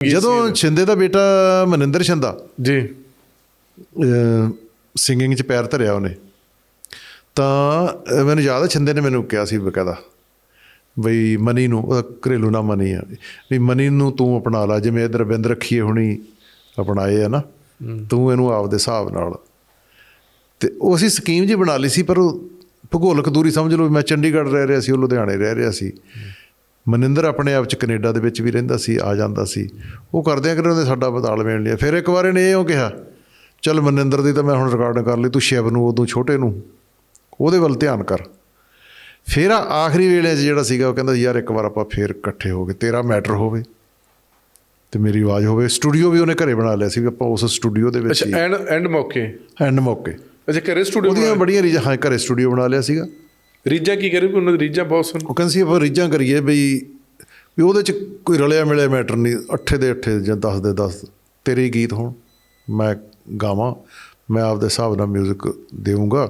ਜਦੋਂ ਛਿੰਦੇ ਦਾ ਬੇਟਾ ਮਨਿੰਦਰ ਛਿੰਦਾ ਜੀ। ਸਿੰਗਿੰਗ 'ਚ ਪੈਰ ਧਰਿਆ ਉਹਨੇ ਤਾਂ ਮੈਨੂੰ ਯਾਦ ਹੈ ਛਿੰਦੇ ਨੇ ਮੈਨੂੰ ਕਿਹਾ ਸੀ ਬਕਾਇਦਾ ਬਈ ਮਨੀ ਨੂੰ ਉਹਦਾ ਘਰੇਲੂ ਨਾ ਮਨੀ ਆ ਵੀ ਮਨੀ ਨੂੰ ਤੂੰ ਅਪਣਾ ਲਾ ਜਿਵੇਂ ਇਧਰ ਬਿੰਦ ਰੱਖੀਏ ਹੁਣੀ ਅਪਣਾਏ ਆ ਨਾ ਤੂੰ ਇਹਨੂੰ ਆਪਦੇ ਹਿਸਾਬ ਨਾਲ। ਤੇ ਉਹ ਅਸੀਂ ਸਕੀਮ ਜੀ ਬਣਾ ਲਈ ਸੀ ਪਰ ਉਹ ਭੂਗੋਲਕ ਦੂਰੀ ਸਮਝ ਲਓ ਮੈਂ ਚੰਡੀਗੜ੍ਹ ਰਹਿ ਰਿਹਾ ਸੀ ਉਹ ਲੁਧਿਆਣੇ ਰਹਿ ਰਿਹਾ ਸੀ। ਮਨਿੰਦਰ ਆਪਣੇ ਆਪ ਚ ਕੈਨੇਡਾ ਦੇ ਵਿੱਚ ਵੀ ਰਹਿੰਦਾ ਸੀ ਆ ਜਾਂਦਾ ਸੀ। ਉਹ ਕਰਦਿਆਂ ਕਰਦੇ ਉਹਨੇ ਸਾਡਾ ਬਦਾਲ ਵੇਣ ਲਿਆ। ਫਿਰ ਇੱਕ ਵਾਰ ਇਹਨੇ ਇਹ ਕਿਹਾ ਚੱਲ ਮਨਿੰਦਰ ਦੀ ਤਾਂ ਮੈਂ ਹੁਣ ਰਿਕਾਰਡਿੰਗ ਕਰ ਲਈ ਤੂੰ ਸ਼ਿਵ ਨੂੰ ਉਦੋਂ ਛੋਟੇ ਨੂੰ ਉਹਦੇ ਵੱਲ ਧਿਆਨ ਕਰ। ਫਿਰ ਆ- ਆਖਰੀ ਵੇਲੇ 'ਚ ਜਿਹੜਾ ਸੀਗਾ ਉਹ ਕਹਿੰਦਾ ਯਾਰ ਇੱਕ ਵਾਰ ਆਪਾਂ ਫੇਰ ਇਕੱਠੇ ਹੋ ਕੇ ਤੇਰਾ ਮੈਟਰ ਹੋਵੇ ਤੇ ਮੇਰੀ ਆਵਾਜ਼ ਹੋਵੇ। ਸਟੂਡੀਓ ਵੀ ਉਹਨੇ ਘਰੇ ਬਣਾ ਲਿਆ ਸੀ ਵੀ ਆਪਾਂ ਉਸ ਸਟੂਡੀਓ ਦੇ ਵਿੱਚ ਅੱਛਾ ਐਂਡ ਐਂਡ ਮੌਕੇ? ਐਂਡ ਮੌਕੇ। ਅੱਛਾ ਘਰੇ ਸਟੂਡੀਓ ਉਹਦੀਆਂ ਬੜੀਆਂ ਰੀਜਾਂ ਹਾਂ ਘਰੇ ਸਟੂਡੀਓ ਬਣਾ ਲਿਆ ਸੀਗਾ। ਰੀਜਾ ਕੀ ਕਰੇ ਉਹਨਾਂ ਦੀ ਰੀਜਾ ਬਹੁਤ ਸਨ। ਉਹ ਕਹਿੰਦੇ ਸੀ, ਆਪਾਂ ਰੀਜਾਂ ਕਰੀਏ ਬਈ ਵੀ ਉਹਦੇ ਚ ਕੋਈ ਰਲਿਆ ਮਿਲਿਆ ਮੈਟਰ ਨਹੀਂ, ਅੱਠੇ ਦੇ ਅੱਠੇ ਜਾਂ 10 ਦੇ 10 ਤੇਰੇ ਗੀਤ ਹੋਣ, ਮੈਂ ਗਾਵਾਂ, ਮੈਂ ਆਪਦੇ ਹਿਸਾਬ ਨਾਲ 뮤직 ਦੇਵਾਂਗਾ